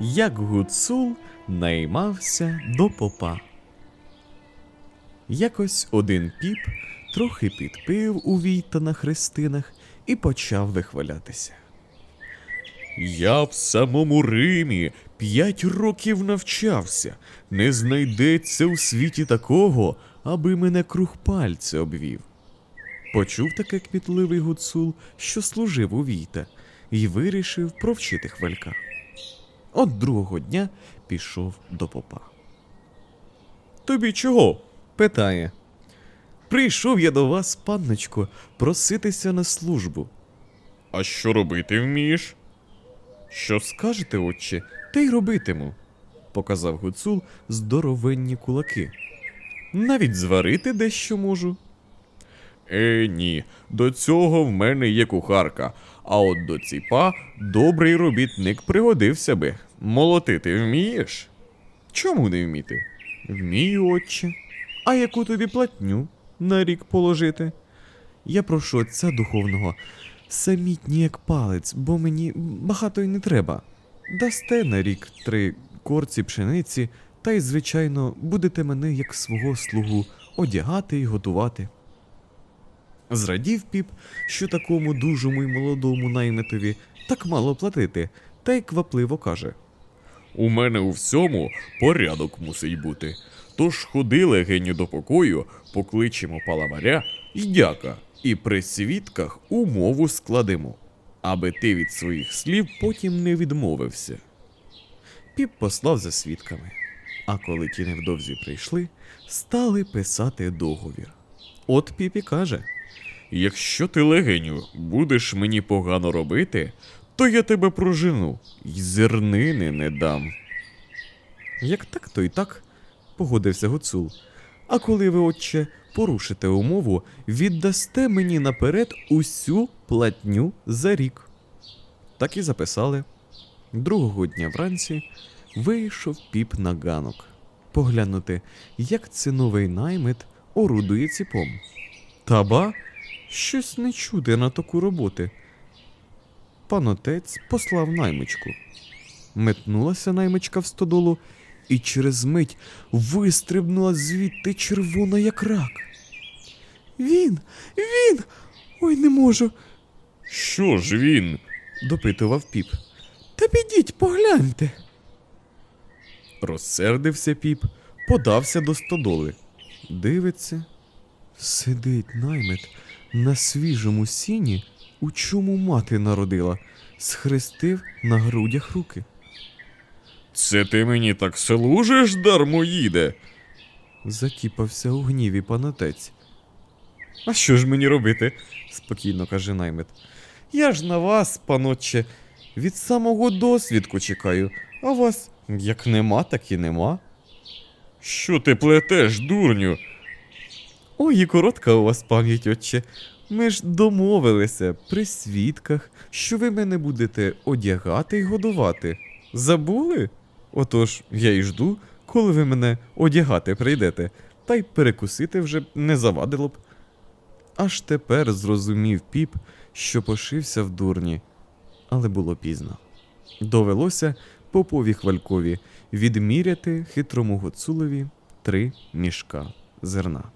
як гуцул наймався до попа. Якось один піп трохи підпив у війта на хрестинах і почав вихвалятися. Я в самому Римі п'ять років навчався. Не знайдеться у світі такого, аби мене круг пальця обвів. Почув таке кмітливий гуцул, що служив у війта, і вирішив провчити хвалька. От другого дня пішов до попа. Тобі чого? питає. Прийшов я до вас, панночко, проситися на службу. А що робити вмієш? Що скажете, отче, те й робитиму, показав гуцул здоровенні кулаки. Навіть зварити дещо можу. Е, ні, до цього в мене є кухарка, а от до ціпа добрий робітник пригодився би. Молотити вмієш? Чому не вміти? Вмію, отче. А яку тобі платню на рік положити? Я прошу отця духовного, самітній як палець, бо мені багато й не треба. Дасте на рік три корці пшениці, та й, звичайно, будете мене як свого слугу одягати і готувати. Зрадів піп, що такому дужому й молодому наймитові так мало платити, та й квапливо каже: У мене у всьому порядок мусить бути. Тож ходи легеню до покою, покличемо паламаря й дяка, і при свідках умову складемо, аби ти від своїх слів потім не відмовився. Піп послав за свідками, а коли ті невдовзі прийшли, стали писати договір. От Піп і каже: Якщо ти легеню будеш мені погано робити, то я тебе прожену й зернини не дам. Як так, то й так, погодився Гуцул. А коли ви, отче, порушите умову, віддасте мені наперед усю платню за рік. Так і записали. Другого дня вранці вийшов піп на ганок поглянути, як це новий наймит орудує ціпом. Та ба, щось не чуде на таку роботи. Пан отець послав наймичку. Метнулася наймичка в стодолу і через мить вистрибнула звідти червона, як рак. Він, він. Ой, не можу. Що ж він? допитував піп. Та підіть, погляньте. Розсердився піп, подався до стодоли. Дивиться, сидить наймит на свіжому сіні, у чому мати народила, схрестив на грудях руки. Це ти мені так служиш, дармоїде? Затіпався у гніві панотець. А що ж мені робити? спокійно каже наймит. Я ж на вас, панотче, від самого досвідку чекаю, а вас як нема, так і нема. Що ти плетеш, дурню? Ой, і коротка у вас пам'ять, отче. Ми ж домовилися при свідках, що ви мене будете одягати й годувати. Забули? Отож, я й жду, коли ви мене одягати прийдете, та й перекусити вже не завадило б. Аж тепер зрозумів піп, що пошився в дурні, але було пізно. Довелося попові хвалькові відміряти хитрому гуцулові три мішка зерна.